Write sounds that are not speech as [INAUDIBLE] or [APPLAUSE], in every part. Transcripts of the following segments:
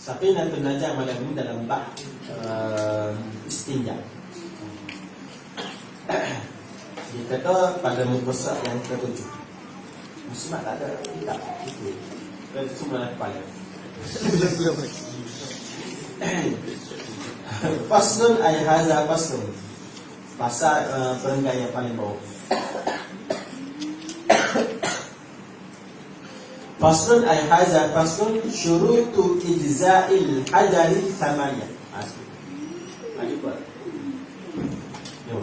Safinatul Najah malam ini dalam bab uh, istinja. [COUGHS] Dia kata pada muka surat yang ketujuh. Muslimat tak ada kitab itu. Dan semua dalam kepala. [COUGHS] Faslun ay haza faslun. Pasal uh, perenggan yang paling bawah. Faslun ay haza faslun syurutu ijza'il buat. Yo.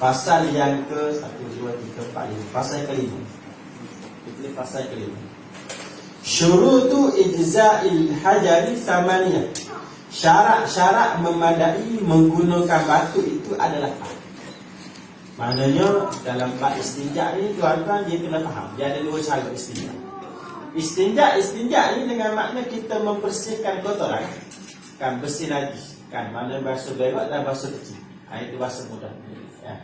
Pasal yang ke 1 2 3 4 5. Pasal yang kelima. Kita pasal yang kelima. Syurutu ijza'il hajari thamaniyah. Syarat-syarat memadai menggunakan batu itu adalah? Maknanya dalam bab istinja ni tuan-tuan dia kena faham. Dia ada dua cara istinja. Istinja istinja ni dengan makna kita membersihkan kotoran kan bersih lagi kan mana bahasa lewat dan bahasa kecil. Ha, itu bahasa mudah. Ya.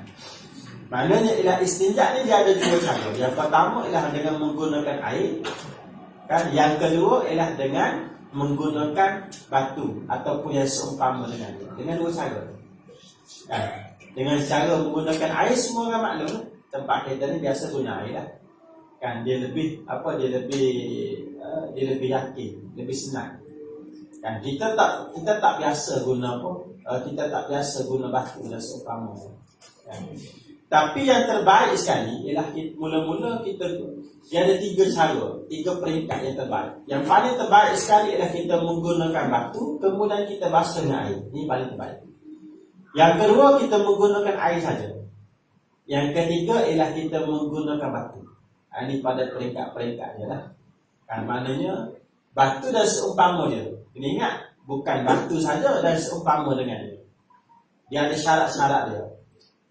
Maknanya ialah istinja ni dia ada dua cara. Yang pertama ialah dengan menggunakan air. Kan yang kedua ialah dengan menggunakan batu ataupun yang seumpama dengan dengan dua cara. Kan? Dengan cara menggunakan air semua orang maklum tempat kita ni biasa guna air lah. Kan dia lebih apa dia lebih uh, dia lebih yakin, lebih senang. Kan kita tak kita tak biasa guna apa? Uh, kita tak biasa guna batu dan seumpama. Kan? Tapi yang terbaik sekali ialah kita, mula-mula kita dia ada tiga cara, tiga peringkat yang terbaik. Yang paling terbaik sekali ialah kita menggunakan batu, kemudian kita basuh dengan air. Ini paling terbaik. Yang kedua kita menggunakan air saja. Yang ketiga ialah kita menggunakan batu. Ha, ini pada peringkat-peringkat je lah. Kan maknanya batu dan seumpama dia. Kena ingat bukan batu saja dan seumpama dengan dia. Dia ada syarat-syarat dia.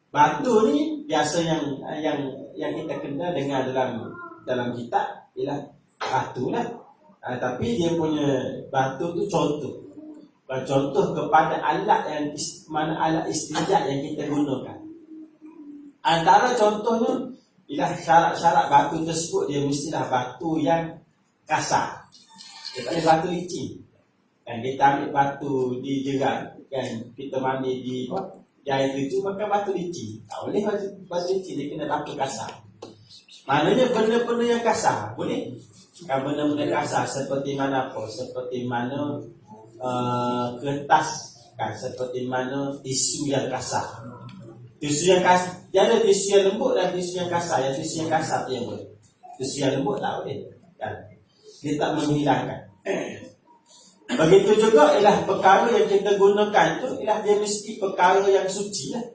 Batu ni biasa yang yang yang kita kena dengar dalam dalam kitab ialah batu lah. Ha, tapi dia punya batu tu contoh. Contoh kepada alat yang mana alat istinja yang kita gunakan. Antara contohnya ialah syarat-syarat batu tersebut dia mestilah batu yang kasar. Dia tak batu licin. Kan kita ambil batu di jerat kan kita mandi di air itu maka batu licin. Tak boleh batu, batu licin dia kena batu kasar. Maknanya benda-benda yang kasar boleh? Kan benda-benda kasar seperti mana apa? Seperti mana uh, kertas kan seperti mana tisu yang kasar. Tisu yang kasar, dia ada tisu yang lembut dan tisu yang kasar. Yang tisu yang kasar tu yang boleh. Tisu yang lembut tak boleh. Kan? Dia tak menghilangkan. [CLEARS THROAT] Begitu juga ialah perkara yang kita gunakan tu ialah dia mesti perkara yang suci lah.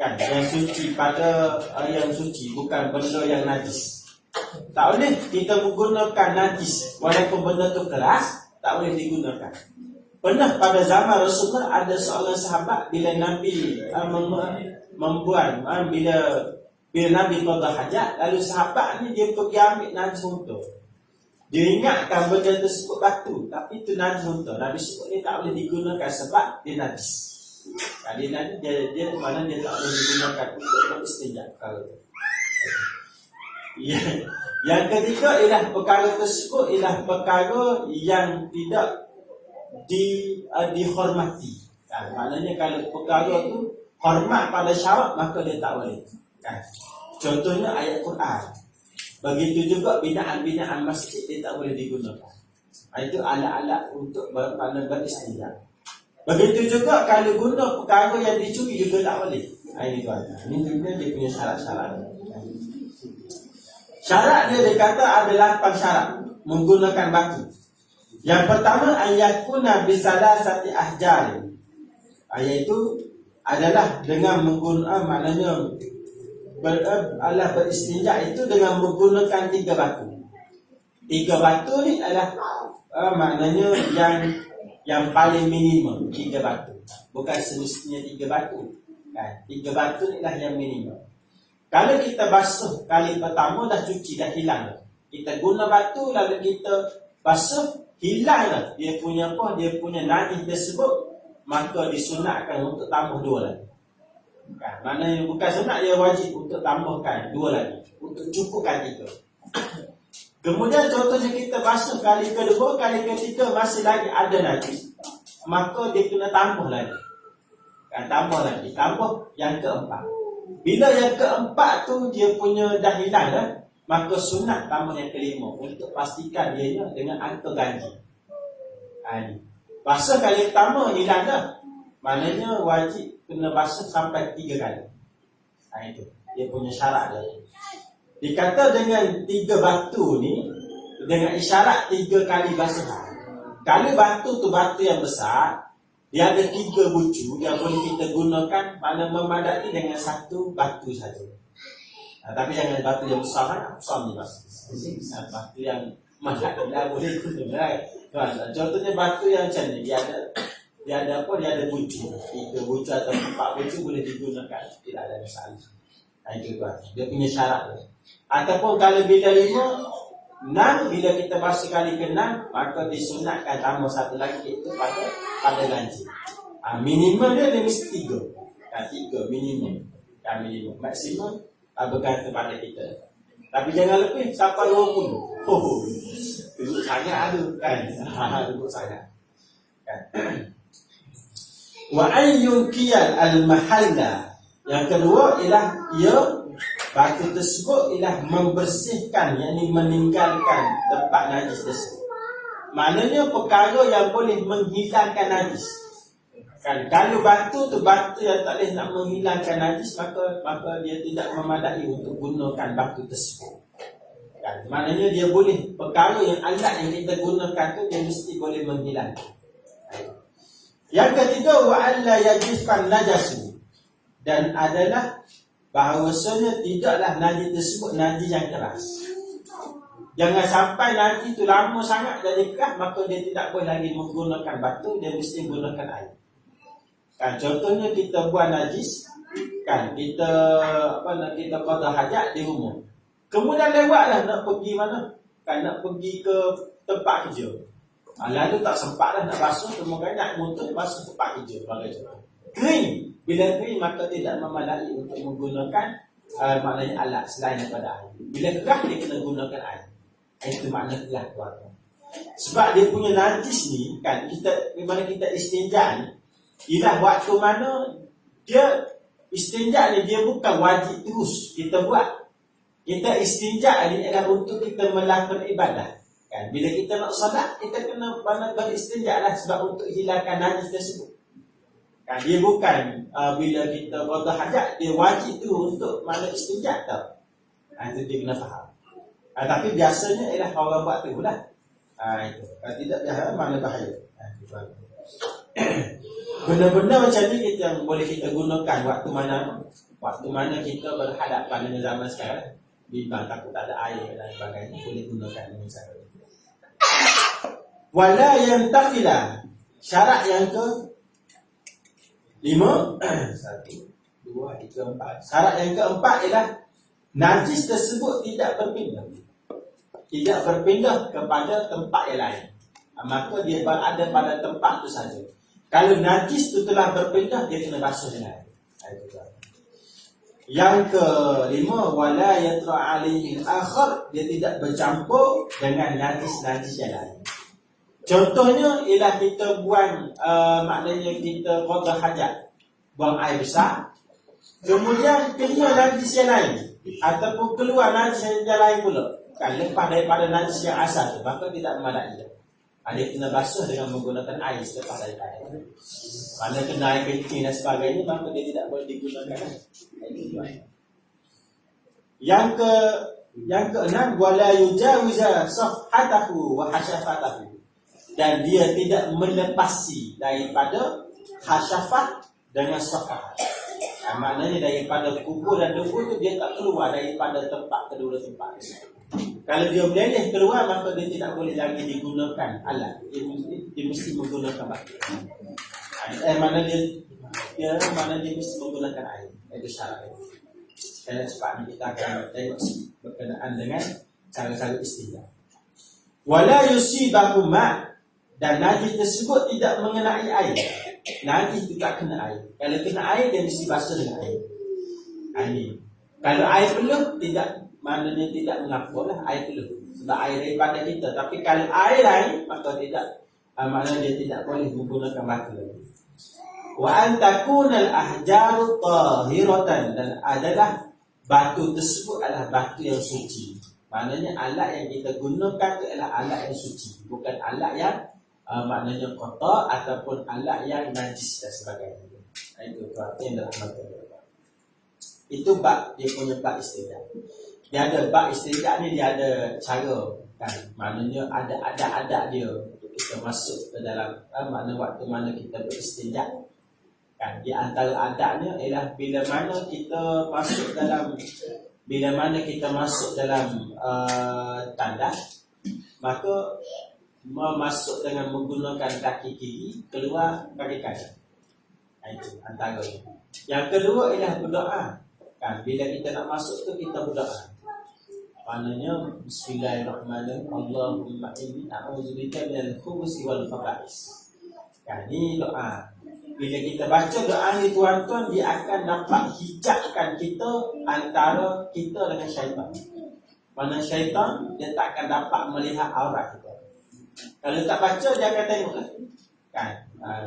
Kan? Yang suci pada yang suci bukan benda yang najis. Tak boleh kita menggunakan najis walaupun benda tu keras tak boleh digunakan. Pernah pada zaman Rasulullah ada seorang sahabat bila Nabi uh, mem- membuat uh, bila bila Nabi qada hajat lalu sahabat ni dia pergi ambil najis untuk dia ingatkan benda tersebut batu tapi itu najis untuk Nabi sebut ni tak boleh digunakan sebab dia najis. Kali nanti dia dia mana dia tak boleh digunakan untuk beristinja perkara tu. Ya. Yang ketiga ialah perkara tersebut ialah perkara yang tidak di uh, dihormati. Kan? Maknanya kalau perkara tu hormat pada syarat maka dia tak boleh. Kan? Contohnya ayat Quran. Begitu juga binaan-binaan masjid dia tak boleh digunakan. Itu alat-alat untuk ber, beristinja. Begitu juga kalau guna perkara yang dicuri juga tak boleh. Ini tuan. Ini juga dia punya syarat-syarat. Syarat dia dia kata ada lapan syarat menggunakan batu. Yang pertama ayakuna bisalasati ahjar. Ayat itu adalah dengan menggunakan maknanya ber, adalah beristinja itu dengan menggunakan tiga batu. Tiga batu ni adalah uh, maknanya yang yang paling minimum tiga batu. Bukan semestinya tiga batu. Kan? Tiga batu ni lah yang minimum. Kalau kita basuh kali pertama dah cuci dah hilang. Kita guna batu lalu kita basuh hilang dah. Dia punya apa? Dia punya najis tersebut maka disunatkan untuk tambah dua lagi. Mana yang bukan sunat dia wajib untuk tambahkan dua lagi untuk cukupkan tiga. [COUGHS] Kemudian contohnya kita basuh kali kedua, kali ketiga masih lagi ada najis. Maka dia kena tambah lagi. Kan, tambah lagi. Tambah yang keempat. Bila yang keempat tu dia punya dah hilang dah, maka sunat tambah yang kelima untuk pastikan dia dengan angka ganji. Ha, ni. Basuh kali pertama hilang dah. Maknanya wajib kena basuh sampai tiga kali. Ha, itu. Dia punya syarat dia. Dikata dengan tiga batu ni Dengan isyarat tiga kali basuh Kalau batu tu batu yang besar Dia ada tiga bucu Yang boleh kita gunakan Pada memadai dengan satu batu saja nah, Tapi jangan batu yang besar kan Besar ni batu Batu yang Mahat dia boleh guna kan? Contohnya batu yang macam ni Dia ada dia ada apa? Dia ada bucu Tiga bucu atau empat bucu boleh digunakan Tidak ada masalah itu tuan. Dia punya syarat tu. Ataupun kalau bila lima, enam bila kita basuh kali ke enam, maka disunatkan tambah satu lagi itu pada pada ganji. Ha, minimum dia dia mesti tiga. Ha, tiga minimum. Ha, minimum. Maksimum ha, bergantung pada kita. Tapi jangan lebih sampai dua puluh. Oh, itu sangat ada kan? [LAUGHS] Itu sangat. Kan? [CLEARS THROAT] Wa ayyukiyal al-mahalla yang kedua ialah ia batu tersebut ialah membersihkan yakni meninggalkan tempat najis tersebut. Maknanya perkara yang boleh menghilangkan najis. Kan kalau batu tu batu yang tak boleh nak menghilangkan najis maka maka dia tidak memadai untuk gunakan batu tersebut. Kan maknanya dia boleh perkara yang alat yang kita gunakan tu dia mesti boleh menghilangkan. Yang ketiga wa alla yajifan najasu dan adalah bahawasanya tidaklah najis tersebut najis yang keras. Jangan sampai najis itu lama sangat jadi keras maka dia tidak boleh lagi menggunakan batu dia mesti menggunakan air. Kan contohnya kita buat najis kan kita apa nak kita qada hajat di rumah. Kemudian lewatlah nak pergi mana? Kan nak pergi ke tempat kerja. Ha, lalu tak sempat lah nak basuh kemudian nak muntah basuh tempat kerja bagi contoh. Kering bila kering maka tidak memadai untuk menggunakan uh, maknanya alat selain daripada air. Bila kerah dia kena gunakan air. Itu makna kerah tu Sebab dia punya najis ni kan kita mana kita istinja ni ialah waktu mana dia istinja ni dia bukan wajib terus kita buat. Kita istinja ni adalah untuk kita melakukan ibadah. Kan bila kita nak solat kita kena mana beristinja lah sebab untuk hilangkan najis tersebut. Kan dia bukan uh, bila kita qada hajat dia wajib tu untuk mana istinja tau. Ha, itu dia kena faham. Ha, tapi biasanya ialah orang buat tu lah. Ha, itu. Kalau tidak dia mana bahaya. Ha, [CLEARS THROAT] Benda-benda macam ni kita yang boleh kita gunakan waktu mana waktu mana kita berhadapan dengan zaman sekarang. Bimbang takut tak ada air dan sebagainya boleh gunakan dengan cara itu. Wala yang takilah syarat yang ke? Lima. [CLEARS THROAT] Satu Dua Tiga Empat. Syarat yang keempat ialah Najis tersebut tidak berpindah. Tidak berpindah kepada tempat yang lain. Ah, Maka dia berada pada tempat itu saja Kalau najis itu telah berpindah Dia kena basuh dengan air yang kelima wala yatra alaihi akhar dia tidak bercampur dengan najis-najis yang lain. Contohnya ialah kita buang uh, maknanya kita qada hajat. Buang air besar. Kemudian keluar najis yang lain ataupun keluar najis yang lain pula. Kan lepas daripada najis yang asal tu maka tidak memadai. Ada kena basuh dengan menggunakan air selepas daripada Mana kena air kencing dan sebagainya maka dia tidak boleh digunakan. Yang ke yang keenam wala yujawiza safhatahu wa hasyafatahu dan dia tidak melepasi daripada hasyafat dengan safah. Maknanya daripada kubur dan debu tu dia tak keluar daripada tempat kedua tempat. Kalau dia meleleh keluar maka dia tidak boleh lagi digunakan alat. Dia mesti, dia mesti menggunakan. Ha, eh mana dia dia mana dia mesti menggunakan air. Itu syarat. Sekarang cepat kita akan tengok berkenaan dengan cara-cara istilah. Wala yusibahu ma' dan najis tersebut tidak mengenai air. Najis itu tak kena air. Kalau kena air dia mesti basuh dengan air. Ini. Kalau air peluh tidak maknanya tidak mengaku lah air peluh. Sebab air daripada kita. Tapi kalau air lain maka tidak uh, maknanya dia tidak boleh menggunakan batu lagi wa antakuna al-ahjaru tahiratan. Dan adalah batu tersebut adalah batu yang suci. Maknanya alat yang kita gunakan itu adalah alat yang suci. Bukan alat yang uh, maknanya kotor ataupun alat yang najis dan sebagainya. Itu berarti yang dalam itu bab dia punya bab istilah dia ada bab istinja ni dia ada cara kan. Maknanya ada ada ada dia untuk kita masuk ke dalam eh, mana waktu mana kita beristinja kan di antara adanya ialah bila mana kita masuk dalam bila mana kita masuk dalam uh, tanda maka memasuk dengan menggunakan kaki kiri keluar kaki kanan itu antara. Yang kedua ialah berdoa. Kan bila kita nak masuk tu kita berdoa Maknanya Bismillahirrahmanirrahim Allahumma inni a'udzubika minal khubusi wal khaba'is. Kan ini doa. Bila kita baca doa ni tuan-tuan dia akan dapat hijabkan kita antara kita dengan syaitan. Mana syaitan dia tak akan dapat melihat aurat kita. Kalau tak baca dia akan tengok lah. Kan? Uh.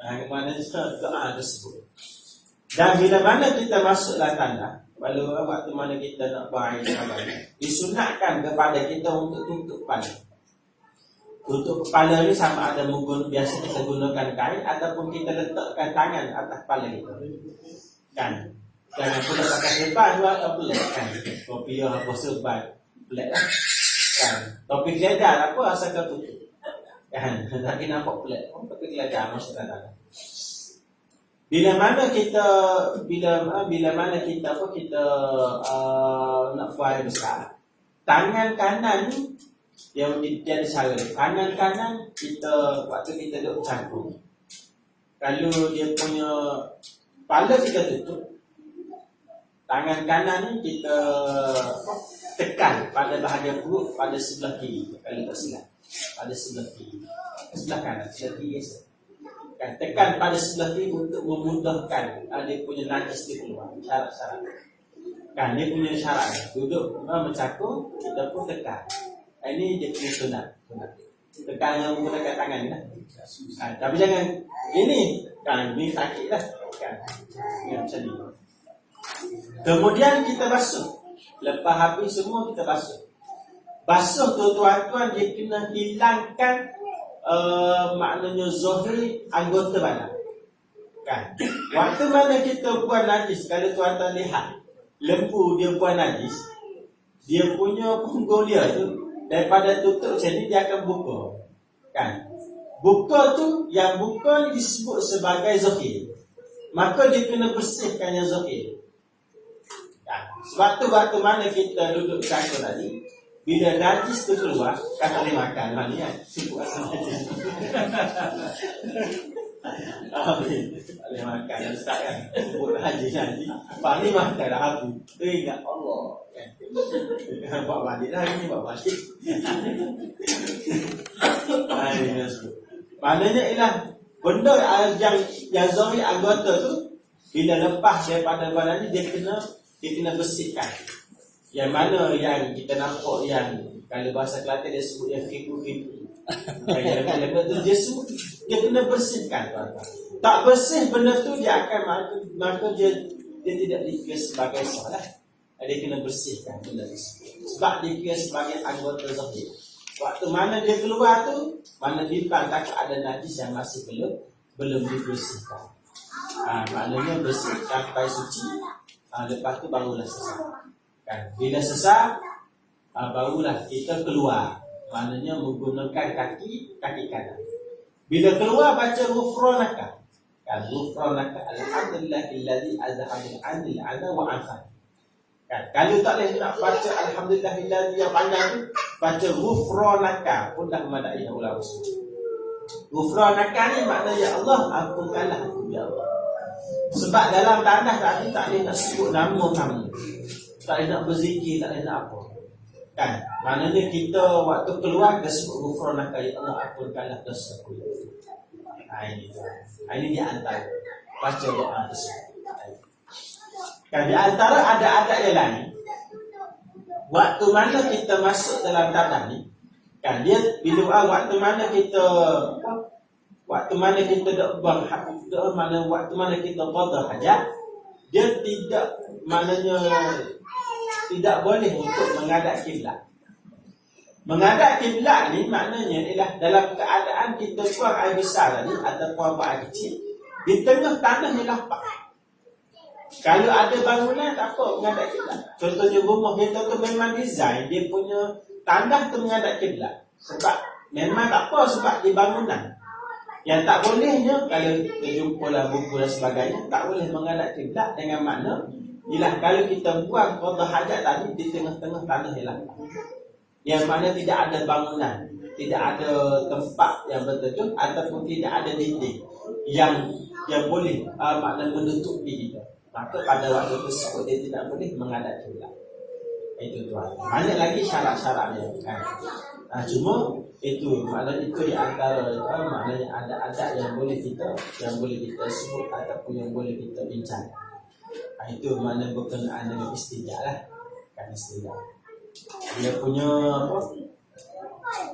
Uh, mana doa tersebut. Dan bila mana kita masuklah tanda Walau waktu mana kita nak buang air Disunatkan kepada kita untuk tutup kepala. Tutup kepala ni sama ada mungkin biasa kita gunakan kain Ataupun kita letakkan tangan atas kepala kita. Kan? Jangan pula pakai serban juga atau pelik kan? Kopi yang apa serban Pelik lah. Kan? Topik keledar apa asal kau tutup. Kan? [LAUGHS] Tapi nampak pelik Topik keledar maksudnya tak bila mana kita bila bila mana kita apa kita uh, nak buat air besar. Tangan kanan ni dia ada cara tangan kanan kita waktu kita duduk cangkung. Kalau dia punya kepala kita tutup. Tangan kanan ni kita tekan pada bahagian perut pada sebelah kiri. Kalau tak silap pada sebelah kiri. Sebelah kanan sebelah kiri yes kan, tekan pada sebelah kiri untuk memudahkan uh, dia punya najis dia keluar. Syarat-syarat. Kan dia punya syarat duduk uh, mencakup kita pun tekan. Uh, ini dia punya sunat sunat. Tekan yang menggunakan tangan lah. Tapi jangan ini kan ini sakit lah. Kan yang macam ni. Kemudian kita basuh. Lepas habis semua kita basuh. Basuh tu tuan-tuan dia kena hilangkan uh, maknanya zohri anggota badan. Kan? Waktu mana kita buat najis, kalau tuan-tuan lihat, lembu dia buat najis, dia punya punggung dia tu, daripada tutup macam ni, dia akan buka. Kan? Buka tu, yang buka ni disebut sebagai zohir. Maka dia kena bersihkan yang zohir. Kan? Sebab tu waktu mana kita duduk cakap tadi, bila najis tu keluar, kan tak boleh makan lah ni kan. Sibuk asal najis. Tak boleh makan dan start kan. Sibuk najis nanti. Pak ni makan dah aku. Teringat Allah. Kan? [LAUGHS] Buat balik lah ni, buat balik. Maknanya ialah benda yang yang zahir anggota tu bila lepas daripada badan ni dia kena dia kena bersihkan yang mana yang kita nampak yang kalau bahasa Kelantan dia sebut yang fiku yang lepas tu dia sebut dia kena bersihkan tuan-tuan. Tak bersih benda tu dia akan maka, maka dia dia tidak dikira sebagai salah dia kena bersihkan benda tu. Sebab dia kira sebagai anggota zahir. Waktu mana dia keluar tu mana di tak ada najis yang masih belum belum dibersihkan. Ha, maknanya bersih sampai suci. Ha, lepas tu barulah selesai kan? Bila sesat uh, barulah kita keluar. Maknanya menggunakan kaki kaki kanan. Bila keluar baca ghufranaka kan? Ghufranaka alhamdulillah alladhi azhabu anil ada wa afan kan? Kalau tak boleh nak baca alhamdulillah alladhi yang panjang tu baca ghufranaka pun dah madai ulama ghufranaka ni maknanya ya Allah ampunkanlah aku ya Allah. Sebab dalam tanah tadi tak boleh nak sebut nama kamu tak nak berzikir, tak nak apa. Kan? Maknanya kita waktu keluar kita sebut ghufranaka ya Allah ampunkanlah dosaku. Ha ini. Ha ini dia antara baca doa tersebut. Kan di antara adat-adat yang lain, waktu mana kita masuk dalam tanah ni, kan dia bila waktu mana kita waktu mana kita dak buang mana waktu mana kita qada hajat dia tidak maknanya tidak boleh untuk menghadap kiblat. Menghadap kiblat ni maknanya ialah dalam keadaan kita buang air besar tadi ataupun buang air kecil di tengah tanah ni lapak kalau ada bangunan tak apa menghadap kiblat. Contohnya rumah kita tu memang design dia punya tanah tu menghadap kiblat. Sebab memang tak apa sebab di bangunan. Yang tak bolehnya kalau kita jumpa lah buku dan sebagainya tak boleh mengadap kiblat dengan makna ialah kalau kita buang qada hajat tadi di tengah-tengah tanah ialah yang mana tidak ada bangunan tidak ada tempat yang betul ataupun tidak ada dinding yang yang boleh uh, makna menutupi kita. Maka pada waktu tersebut dia tidak boleh mengadap kiblat itu tuan. Banyak lagi syarat-syaratnya kan? Ha, cuma itu maknanya itu di antara ha, maknanya ada adat yang boleh kita yang boleh kita sebut ataupun yang boleh kita bincang. Ha, itu makna berkenaan dengan istijah lah. Kan istijah. Dia punya apa?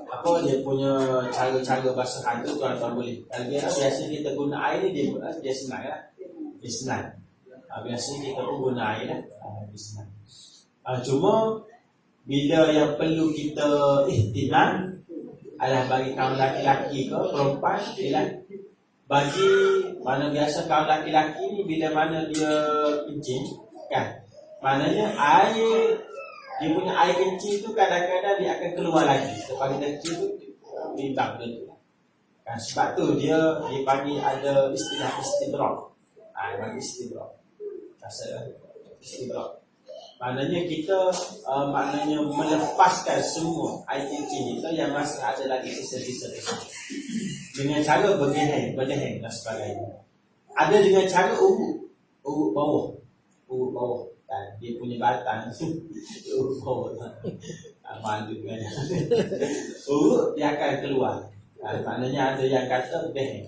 Apa dia punya cara-cara basuh hantu tuan-tuan boleh. Kalau biasa, biasa kita guna air ni dia, dia senang lah. Dia senang. Ha, biasa kita pun guna air lah. Ha, dia senang. Cuma bila yang perlu kita ihtimam adalah bagi kaum laki-laki ke perempuan ialah bagi mana biasa kaum laki-laki ni bila mana dia kencing kan? Maknanya air dia punya air kencing tu kadang-kadang dia akan keluar lagi. Sebab dia kencing tu bimbang tu. Kan? Sebab tu dia dipanggil ada istilah istidrak ah ha, istidrak rasa istidrak Maknanya kita uh, maknanya melepaskan semua identiti kita yang masih ada lagi sisa-sisa Dengan cara bergeheng, berdeheng dan sebagainya. Ada dengan cara urut, urut bawah. Urut bawah. Dan dia punya batang [LAUGHS] urut bawah. Ah, malu kan. [LAUGHS] urut dia akan keluar. Uh, maknanya ada yang kata deheng.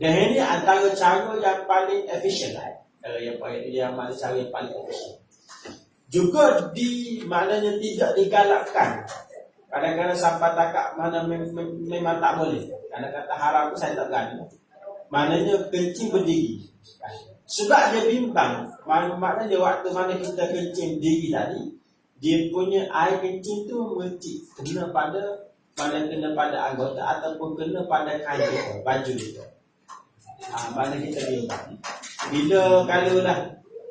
Deheng ni antara cara yang paling efisien lah. Kalau yang paling yang cara yang paling efisien juga di maknanya tidak digalakkan. Kadang-kadang sampai takak mana mem- mem- memang tak boleh. Karena kata haram tu saya tak berani. Maknanya kencing berdiri. Sebab dia bimbang mak- maknanya waktu mana kita kencing diri tadi dia punya air kencing tu mesti kena pada mana kena pada anggota ataupun kena pada kain baju kita ha, mana kita bimbang. Bila kalau lah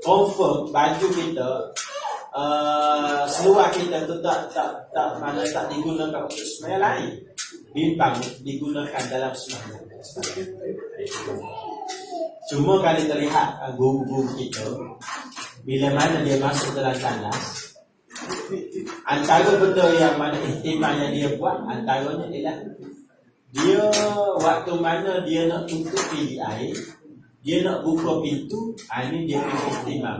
confirm baju kita uh, seluar kita tu tak tak tak mana tak digunakan untuk semaya lain. Bimbang digunakan dalam semaya cuma kalau terlihat uh, guru-guru kita bila mana dia masuk dalam tanah antara benda yang mana ihtimal yang dia buat antaranya ialah dia waktu mana dia nak tutup pilih air dia nak buka pintu ah, ini dia punya ihtimal.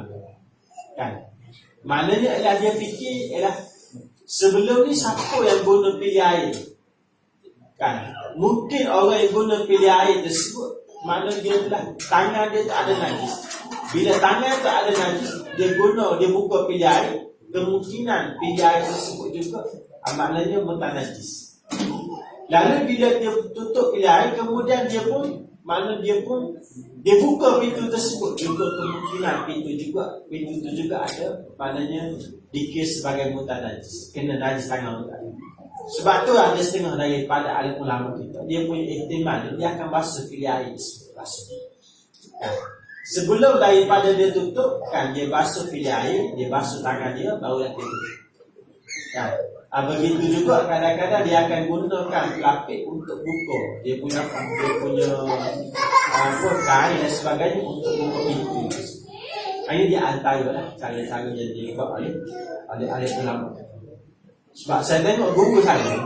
Kan Maknanya ialah dia fikir ialah sebelum ni siapa yang guna pilih air? Kan? Mungkin orang yang guna pilih air tersebut mana dia telah tangan dia tak ada najis. Bila tangan tak ada najis, dia guna, dia buka pilih air, kemungkinan pilih air tersebut juga ah, maknanya mutan najis. Lalu bila dia tutup pilih air, kemudian dia pun mana dia pun dia buka pintu tersebut juga kemungkinan pintu juga pintu itu juga ada maknanya dikir sebagai mutan najis kena najis tangan mutan sebab tu ada setengah daripada alim ulama kita dia punya ihtimal dia akan basuh pilih air basuh kan? sebelum daripada dia tutup kan dia basuh pilih air dia basuh tangan dia baru dia tutup kan? Ah, begitu juga kadang-kadang dia akan gunakan lapik untuk buka dia punya dia punya apa kain dan sebagainya untuk buka pintu. Ini dia antara lah cara-cara yang dibuat oleh oleh oleh ulama. Sebab saya tengok guru saya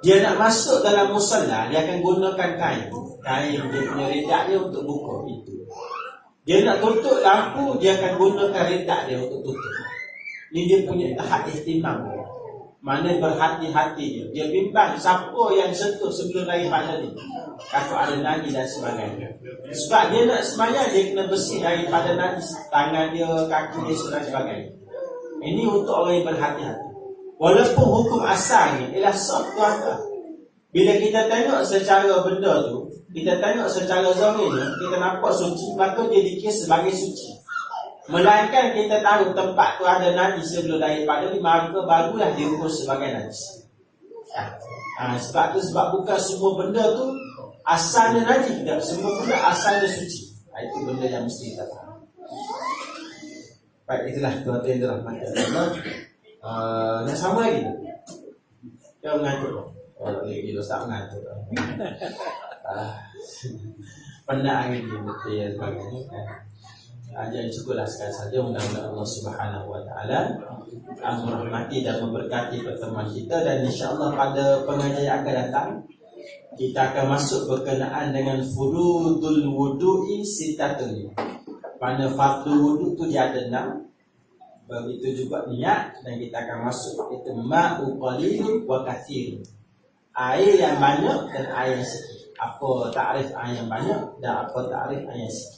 dia nak masuk dalam musola dia akan gunakan kain kain dia punya redak dia untuk buka pintu. Dia nak tutup lampu dia akan gunakan redak dia untuk tutup. Ini dia punya tahap istimam Mana berhati-hati dia. Dia bimbang siapa yang sentuh sebelum daripada ni Takut ada nadi dan sebagainya. Sebab dia nak semayang Dia kena bersih daripada nadi Tangan dia, kaki dia dan sebagainya. Ini untuk orang yang berhati-hati. Walaupun hukum asalnya Ialah sah tuan Bila kita tengok secara benda tu Kita tengok secara zahirnya Kita nampak suci Maka dia dikira sebagai suci Melainkan kita tahu tempat tu ada najis sebelum daripada ni Maka barulah diukur sebagai najis. Ya. ha, Sebab tu sebab bukan semua benda tu Asalnya najis tidak. Semua benda asalnya suci. Ha, Itu benda yang mesti kita tahu. Baik itulah tuan-tuan yang dirahmati Allah uh, Yang sama lagi? Dia mengantuk. Oh tak boleh gila tak mengantuk. Uh, Penat angin dia betul dan sebagainya Ajar cukuplah sekali saja mudah-mudahan Allah Subhanahu Wa Taala merahmati dan memberkati pertemuan kita dan insya-Allah pada pengajian yang akan datang kita akan masuk berkenaan dengan furudul wudu'i sitatun. Pada fardu wudu tu dia ada enam. Begitu juga niat dan kita akan masuk itu ma'u qalil wa kathir. Air yang banyak dan air yang sikit. Apa takrif air yang banyak dan apa takrif air yang sikit.